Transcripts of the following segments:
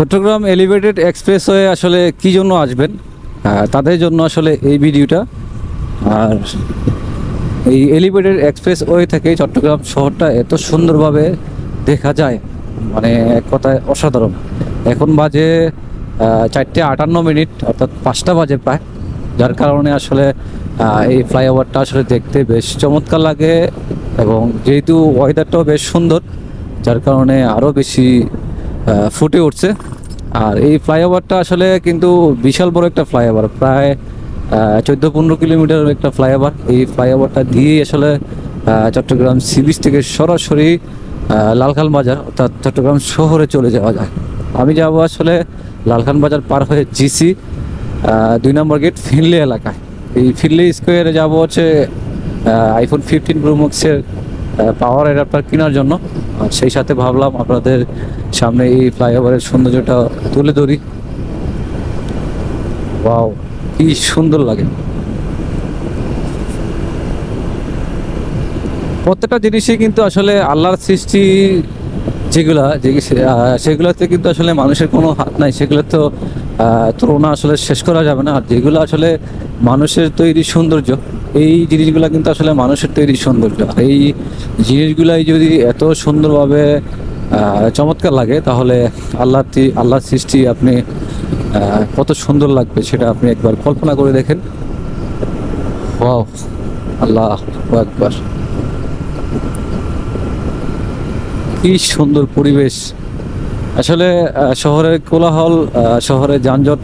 Chittagong elevated expressway আসলে কি জন্য আসবেন? তাদের জন্য আসলে এই ভিডিওটা। আর এই এলিভেটেড এক্সপ্রেসওয়ে থেকে চট্টগ্রাম শহরটা এত সুন্দরভাবে দেখা যায় মানে এক কথায় অসাধারণ। এখন বাজে চারটে আটান্ন মিনিট, অর্থাৎ পাঁচটা বাজে প্রায়। যার কারণে আসলে এই ফ্লাইওভারটা আসলে দেখতে বেশ চমৎকার লাগে এবং যেহেতু ওয়েদারটাও বেশ সুন্দর, যার কারণে আরও বেশি ফুটে উঠছে। আর এই ফ্লাইওভারটা আসলে কিন্তু বিশাল বড় একটা ফ্লাইওভার, প্রায় চোদ্দ পনেরো কিলোমিটার একটা ফ্লাইওভার। এই ফ্লাইওভারটা দিয়েই আসলে চট্টগ্রাম সি বিচ থেকে সরাসরি লালখান বাজার, অর্থাৎ চট্টগ্রাম শহরে চলে যাওয়া যায়। আমি যাব আসলে লালখান বাজার পার হয়ে জিসি দুই নম্বর গেট ফিনলি এলাকায়। এই ফিনলি স্কোয়ারে যাব হচ্ছে iPhone fifteen pro power adapter কেনার জন্য। আর সেই সাথে ভাবলাম আপনাদের সামনে এই ফ্লাইওভারের সৌন্দর্যটা তুলে ধরি। ওয়াও, কি সুন্দর লাগে। প্রত্যেকটা জিনিসই কিন্তু আসলে আল্লাহর সৃষ্টি যেগুলা, যে সেগুলোতে কিন্তু আসলে মানুষের কোনো হাত নাই। সেগুলো তো তুলনা আসলে শেষ করা যাবে না। আর যেগুলো আসলে মানুষের তৈরি সৌন্দর্য, এই জিনিসগুলো কিন্তু আসলে মানুষের তৈরি সৌন্দর্য। এই জিনিসগুলাই যদি এত সুন্দরভাবে চমৎকার লাগে, তাহলে আল্লাহ আল্লাহর সৃষ্টি আপনি কত সুন্দর লাগবে সেটা আপনি একবার কল্পনা করে দেখেন। আল্লাহ একবার কি সুন্দর পরিবেশ। আসলে শহরের কোলাহল আহ, শহরের যানজট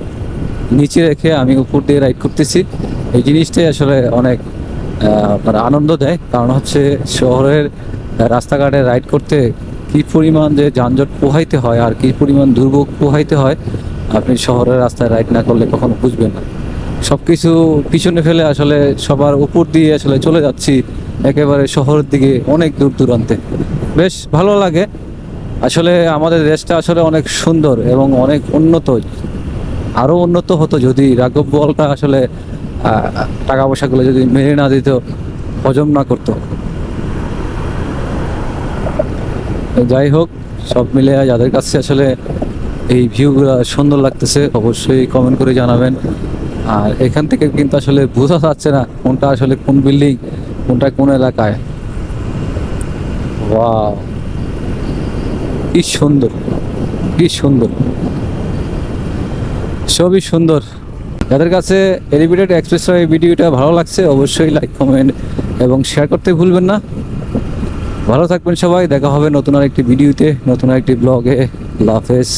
নিচে রেখে আমি উপর দিয়ে রাইড করতেছি। এই জিনিসটাই আসলে অনেক আপনার আনন্দ দেয়। কারণ হচ্ছে শহরের রাস্তাঘাটে রাইড করতে কি পরিমাণ যে যানজট পোহাইতে হয় আর কি পরিমাণ দুর্ভোগ পোহাইতে হয় আপনি শহরের রাস্তায় রাইড না করলে কখনো বুঝবেন না। সব কিছু পিছনে ফেলে আসলে সবার উপর দিয়ে আসলে চলে যাচ্ছি। একেবারে শহরের দিকে অনেক দূর দূরান্তে। বেশ ভালো লাগে। আসলে আমাদের দেশটা আসলে অনেক সুন্দর এবং অনেক উন্নত আরও উন্নত হতো যদি রাঘব বলটা আসলে টাকা পয়সাগুলো যদি মেরে না দিত, হজম না করতো। যাই হোক, সব মিলে যাদের কাছে আসলে এই ভিউগুলো সুন্দর লাগতেছে, অবশ্যই কমেন্ট করে জানাবেন। আর এখান থেকে কিন্তু আসলে বোঝা যাচ্ছে না কোনটা আসলে কোন বিল্ডিং কোনটা কোন এলাকায়। ওয়াও কি সুন্দর কি সুন্দর। সবই সুন্দর। যাদের কাছে এলিভেটেড এক্সপ্রেস এই ভিডিওটা ভালো লাগছে, অবশ্যই লাইক কমেন্ট এবং শেয়ার করতে ভুলবেন না। ভালো থাকবেন সবাই, দেখা হবে নতুন আরেকটি ভিডিওতে, নতুন আরেকটি ব্লগে লাফেজ